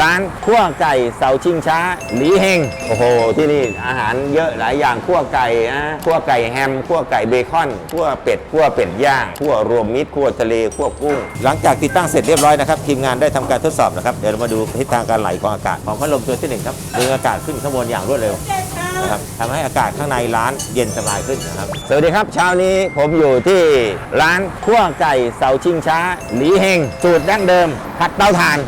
ร้านขั้วไก่เสาชิงช้าหลีเฮงโอ้โห ที่นี่อาหารเยอะหลายอย่างขั้วไก่นะขั้วไก่แฮมขั้วไก่เบคอนขั้วเป็ดขั้วเป็ดย่างขั้วรวมมิตรขั้วทะเลขั้วกุ้ง หลังจากติดตั้งเสร็จเรียบร้อยนะครับทีมงานได้ทำการทดสอบนะครับเดี๋ยวเรามาดูทิศทางการไหลของอากาศของพัดลมตัวที่หนึ่งครับดึงอากาศขึ้นข้างบนอย่างรวดเร็วนะครับทำให้อากาศข้างในร้านเย็นสบายขึ้นนะครับ สวัสดีครับเช้านี้ผมอยู่ที่ร้านขั้วไก่เสาชิงช้าหลีเฮงสูตรดั้งเดิมผัดเตาถ่าน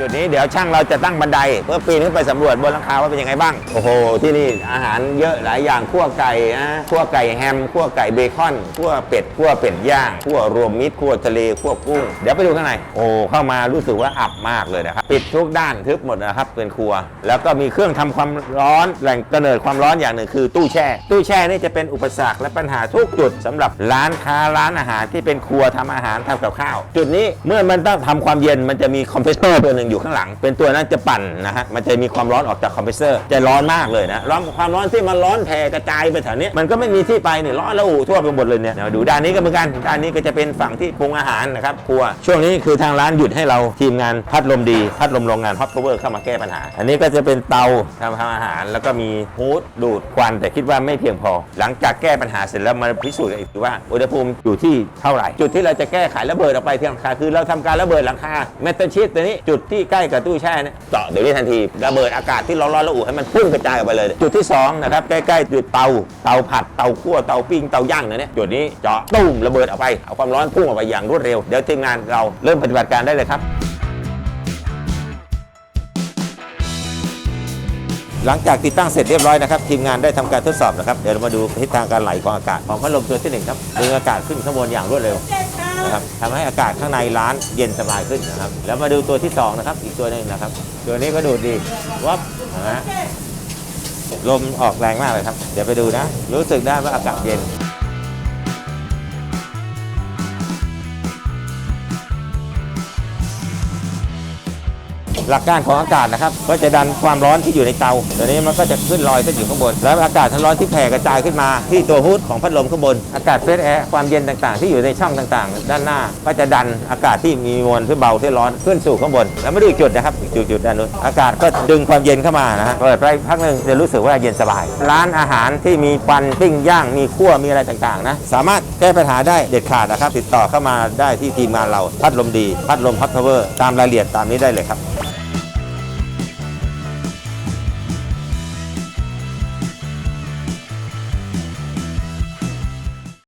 จุดนี้เดี๋ยวช่างเราจะตั้งบันได เพื่อปีนขึ้นไปสำรวจบนหลังคาว่าเป็นยังไงบ้าง โอ้โห ที่นี่อาหารเยอะหลายอย่างขั้วไก่นะขั้วไก่แฮมขั้วไก่เบคอนขั้วเป็ดขั้วเป็ดย่างขั้วรวมมิตรขั้วทะเลขั้วกุ้ง เดี๋ยวไปดูข้างใน โอ้เข้ามารู้สึกว่าอับมากเลยนะครับ ปิดทุกด้านทึบหมดนะครับเป็นครัว แล้วก็มีเครื่องทำความร้อนแหล่งกำเนิดความร้อนอย่างหนึ่งคือตู้แช่ ตู้แช่นี่จะเป็นอุปสรรคและปัญหาทุกจุดสำหรับร้านค้าร้านอาหารที่เป็นครัวทำอาหารทำกับข้าว จุดนี้เมื่อมันต้องทำความเย็นมันจะมีคอมเพรสเซอร์ตัวหนึ่งอยู่ข้างหลัง เป็นตัวนั้นจะปั่นนะฮะมันจะมีความร้อนออกจากคอมเพรสเซอร์จะร้อนมากเลยนะร้อนความร้อนที่มันร้อนแผ่กระจายไปแถวนี้มันก็ไม่มีที่ไปเนี่ยร้อนระอุทั่วไปหมดเลยเนี่ยเดี๋ยวดูด้านนี้ก็เหมือนกันด้านนี้ก็จะเป็นฝั่งที่ปรุงอาหารนะครับครัวช่วงนี้คือทางร้านหยุดให้เราทีมงานพัดลมดีพัดลมโรงงานฮอตพาวเวอร์เข้ามาแก้ปัญหา อันนี้ก็จะเป็นเตาทำทำอาหาร แล้วก็มีฮูดดูดควันแต่คิดว่าไม่เพียงพอ หลังจากแก้ปัญหาเสร็จแล้วมาพิสูจน์อีกทีว่าอุณหภูมิอยู่ที่เท่าไหร่ จุดที่เราจะแก้ไขระเบิดออกไปที่หลังคาคือเราทำการระเบิดหลังคาเมทัลชีตตัวนี้จุดที่ใกล้กับตู้แช่เนี่ยเจาะเดี๋ยวนี้ทันทีระเบิดอากาศที่ร้อนๆระอุให้มันพุ่งกระจายออกไปเลย จุดที่สองนะครับใกล้ๆจุดเตาเตาผัดเตาคั่วเตาปิ้งเตาย่างเนี่ยจุดนี้เจาะตุ้มระเบิดออกไปเอาความร้อนพุ่งออกไปอย่างรวดเร็วเดี๋ยวทีมงานเราเริ่มปฏิบัติการได้เลยครับหลังจากติดตั้งเสร็จเรียบร้อยนะครับทีมงานได้ทำการทดสอบนะครับ เดี๋ยวเรามาดูทิศทางการไหลของอากาศของพัดลมตัวที่หนึ่งครับดึงอากาศขึ้นข้างบนอย่างรวดเร็ว นะครับทำให้อากาศข้างในร้านเย็นสบายขึ้นนะครับ แล้วมาดูตัวที่สองนะครับอีกตัวหนึงนะครับ ตัวนี้ก็ดูดดีวับนะฮะลมออกแรงมากเลยครับ เดี๋ยวไปดูนะ รู้สึกได้ว่าอากาศเย็น หลักการของอากาศนะครับก็จะดันความร้อนที่อยู่ในเตาเดี๋ยวนี้มันก็จะขึ้นลอยขึ้นอยู่ข้างบน แล้วอากาศทั้งร้อนที่แผ่กระจายขึ้นมาที่ตัวฮูดของพัดลมข้างบน อากาศเฟรชแอร์ความเย็นต่างๆ ที่อยู่ในช่องต่างๆ ด้านหน้า ก็จะดันอากาศที่มีมวลที่เบาที่ร้อนขึ้นสู่ข้างบน แล้วมาดูอีกจุดนะครับอีกจุดจุดด้านนู้นอากาศก็ดึงความเย็นเข้ามานะฮะเปิดไปพักหนึ่งจะรู้สึกว่าเย็นสบาย ร้านอาหารที่มีควันปิ้งย่างมีคั่วมีอะไรต่างๆนะสามารถแก้ปัญหาได้เด็ดขาดนะครับ ติดต่อเข้ามาได้ที่ทีมงานเราพัดลมดีพัดลมพัดพาวเวอร์ตามรายละเอียดตามนี้ได้เลยครับ